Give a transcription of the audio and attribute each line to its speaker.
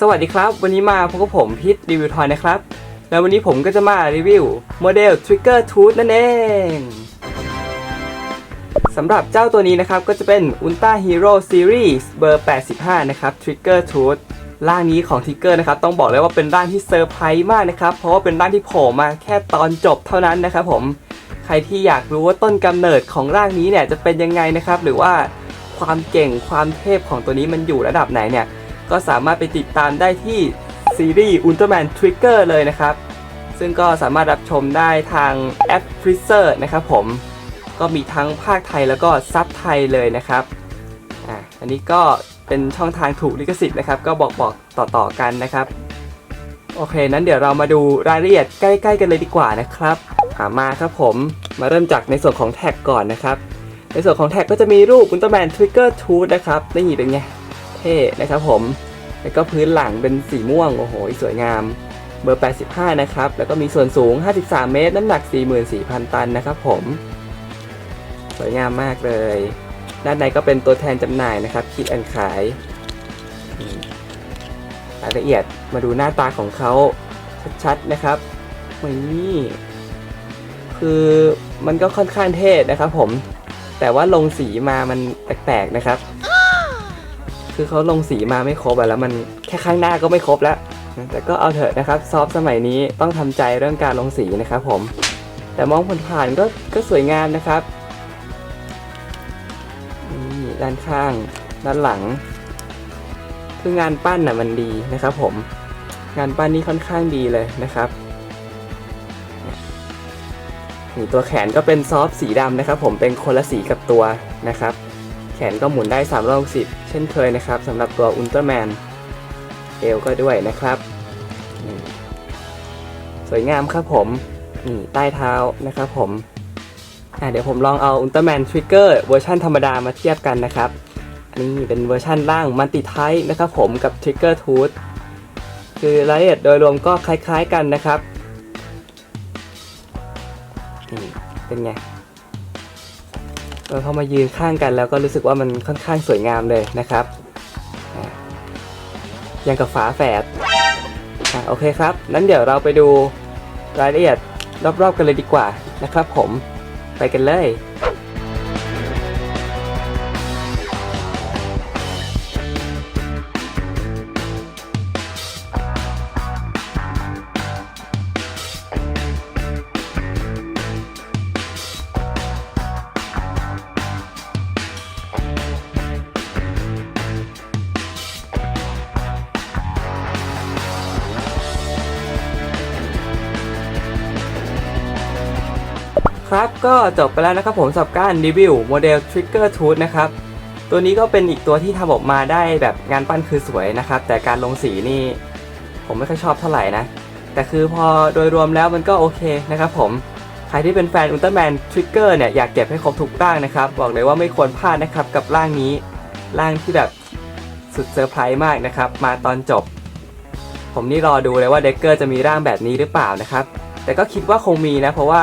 Speaker 1: สวัสดีครับ วันนี้มาพบกับผมพิษรีวิวทอยนะครับ แล้ววันนี้ผมก็จะมารีวิวโมเดล Trigger Tooth นั่นเองสำหรับเจ้าตัวนี้นะครับ ก็จะเป็น Ultra Hero Series เบอร์ 85 นะครับ Trigger Tooth ร่างนี้ของ Trigger นะครับ ต้องบอกเลยว่าเป็นร่างที่เซอร์ไพรส์มากนะครับ เพราะว่าเป็นร่างที่โผล่มาแค่ตอนจบเท่านั้นนะครับผมใครที่อยากรู้ว่าต้นกำเนิดของร่างนี้เนี่ยจะเป็นยังไงนะครับ หรือว่าความเก่งความเทพของตัวนี้มันอยู่ระดับไหนเนี่ย ก็สามารถไปติดตามได้ที่ซีรีส์ Ultraman Trigger เลยนะครับ ซึ่งก็สามารถรับชมได้ทางแอป Freezer นะครับผม ก็มีทั้งภาคไทยแล้วก็ซับไทยเลยนะครับอะอันนี้ก็เป็นช่องทางถูกลิขสิทธิ์นะครับ ก็บอกบอกต่อๆกันนะครับ โอเค นั้นเดี๋ยวเรามาดูรายละเอียดใกล้ๆกันเลยดีกว่านะครับามาครับผมมาเริ่มจากในส่วนของแท็กก่อนนะครับ ในส่วนของแท็กก็จะมีรูป Ultraman Trigger Tooth นะครับนี่เป็นไง ท่นะครับผม แล้วก็พื้นหลังเป็นสีม่วง โอ้โห สวยงาม เบอร์ 85 นะครับ แล้วก็มีส่วนสูง 53 เมตร น้ำหนัก 44,000 ตันนะครับผม สวยงามมากเลย ด้านในก็เป็นตัวแทนจำหน่ายนะครับ คิดอันขายรายละเอียดมาดูหน้าตาของเขาชัดๆนะครับนี่คือมันก็ค่อนข้างเท่นะครับผม แต่ว่าลงสีมามันแปลกๆนะครับ คือเขาลงสีมาไม่ครบอะแล้วมันแค่ข้างหน้าก็ไม่ครบแล้วแต่ก็เอาเถอะนะครับ ซอฟสมัยนี้ต้องทำใจเรื่องการลงสีนะครับผม แต่มองผ่านๆก็ก็สวยงามนะครับนี่ด้านข้างด้านหลัง คืองานปั้นน่ะมันดีนะครับ ผม งานปั้นนี่ค่อนข้างดีเลยนะครับนี่ตัวแขนก็เป็นซอฟสีดำนะครับ ผมเป็นคนละสีกับตัวนะครับ แขนก็หมุนได้ 360 เช่นเคยนะครับสำหรับตัวอุลตร้าแมนเอวก็ด้วยนะครับ สวยงามครับผมนี่ใต้เท้านะครับผมเดี๋ยวผมลองเอาอุลตร้าแมนทริกเกอร์เวอร์ชันธรรมดามาเทียบกันนะครับ อันนี้เป็นเวอร์ชันล่างมันติไทนะครับผมกับ Trigger Tooth คือรายละเอียดโดยรวมก็คล้ายๆกันนะครับนี่เป็นไง พอมายืนข้างกันแล้วก็รู้สึกว่ามันค่อนข้างสวยงามเลยนะครับอะยังกับฝาแฝดอโอเคครับนั้นเดี๋ยวเราไปดูรายละเอียดรอบๆกันเลยดีกว่านะครับผมไปกันเลย ครับ ก็จบไปแล้วนะครับผมสำหรับการรีวิวโมเดล Trigger Tooth นะครับ ตัวนี้ก็เป็นอีกตัวที่ทำออกมาได้แบบงานปั้นคือสวยนะครับ แต่การลงสีนี่ ผมไม่ค่อยชอบเท่าไหร่นะ แต่คือพอโดยรวมแล้วมันก็โอเคนะครับผม ใครที่เป็นแฟนอุลตร้าแมนทริกเกอร์เนี่ยอยากเก็บให้ครบทุกร่างนะครับ บอกเลยว่าไม่ควรพลาดนะครับกับร่างนี้ ร่างที่แบบสุดเซอร์ไพรส์มากนะครับ มาตอนจบ ผมนี่รอดูเลยว่าเด็กเกอร์จะมีร่างแบบนี้หรือเปล่านะครับ แต่ก็คิดว่าคงมีนะเพราะว่า